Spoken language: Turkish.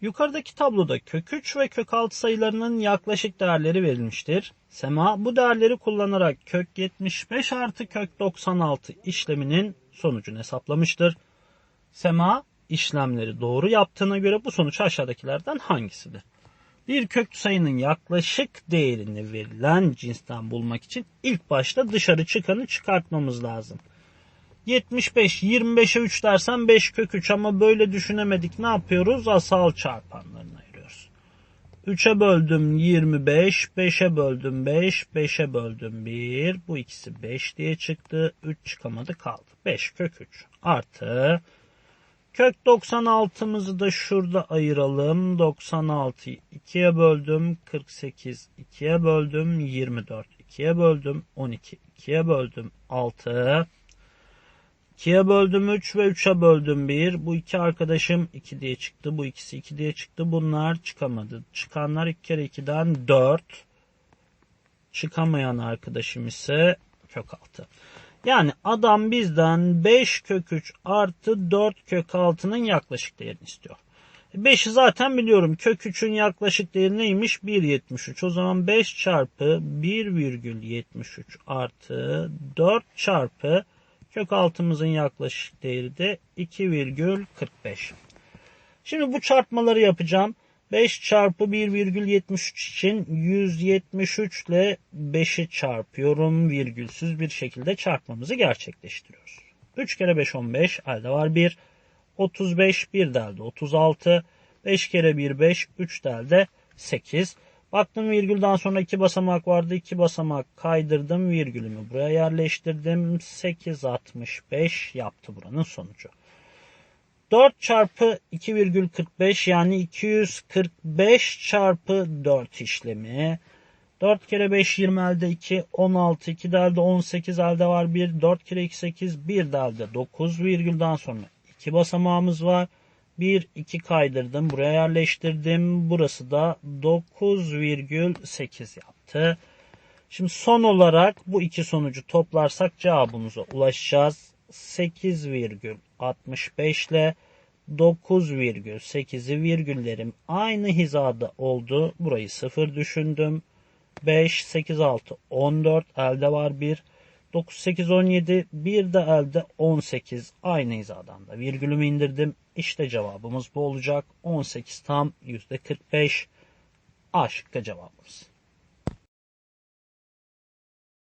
Yukarıdaki tabloda kök 3 ve kök 6 sayılarının yaklaşık değerleri verilmiştir. Sema bu değerleri kullanarak kök 75 artı kök 96 işleminin sonucunu hesaplamıştır. Sema işlemleri doğru yaptığına göre bu sonuç aşağıdakilerden hangisidir? Bir köklü sayının yaklaşık değerini verilen cinsten bulmak için ilk başta dışarı çıkanı çıkartmamız lazım. 75, 25'e 3 dersen 5 kök 3 ama böyle düşünemedik. Ne yapıyoruz? Asal çarpanlarını ayırıyoruz. 3'e böldüm 25, 5'e böldüm 5, 5'e böldüm 1. Bu ikisi 5 diye çıktı. 3 çıkamadı kaldı. 5 kök 3 artı kök 96'mızı da şurada ayıralım. 96'yı 2'ye böldüm. 48 2'ye böldüm. 24 2'ye böldüm. 12 2'ye böldüm. 6 2'ye böldüm 3 ve 3'e böldüm 1. Bu iki arkadaşım 2 diye çıktı. Bu ikisi 2 diye çıktı. Bunlar çıkamadı. Çıkanlar 2 kere 2'den 4. Çıkamayan arkadaşım ise kök 6. Yani adam bizden 5 kök 3 artı 4 kök 6'nın yaklaşık değerini istiyor. 5'i zaten biliyorum. Kök 3'ün yaklaşık değeri neymiş? 1,73. O zaman 5 çarpı 1,73 artı 4 çarpı Kök altımızın yaklaşık değeri de 2,45. Şimdi bu çarpmaları yapacağım. 5 çarpı 1,73 için 173 ile 5'i çarpıyorum. Virgülsüz bir şekilde çarpmamızı gerçekleştiriyoruz. 3 kere 5 15 elde var 1. 35 1 delde 36. 5 kere 1 5 3 delde 8. Baktım virgülden sonra iki basamak vardı. iki basamak kaydırdım. Virgülümü buraya yerleştirdim. 865 yaptı buranın sonucu. 4 çarpı 2,45 yani 245 çarpı 4 işlemi. 4 kere 5 20 elde 2 16 2 elde 18 elde var 1 4 kere 2 8 1 elde 9 virgülden sonra 2 basamağımız var. 1, 2 kaydırdım. Buraya yerleştirdim. Burası da 9,8 yaptı. Şimdi son olarak bu iki sonucu toplarsak cevabımıza ulaşacağız. 8,65 ile 9,8'i virgüllerim aynı hizada oldu. Burayı 0 düşündüm. 5, 8, 6, 14 elde var 1. 9, 8, 17 bir de elde 18 aynı hizadan da virgülümü indirdim. İşte cevabımız bu olacak. 18 tam %45 A şıkkı cevabımız.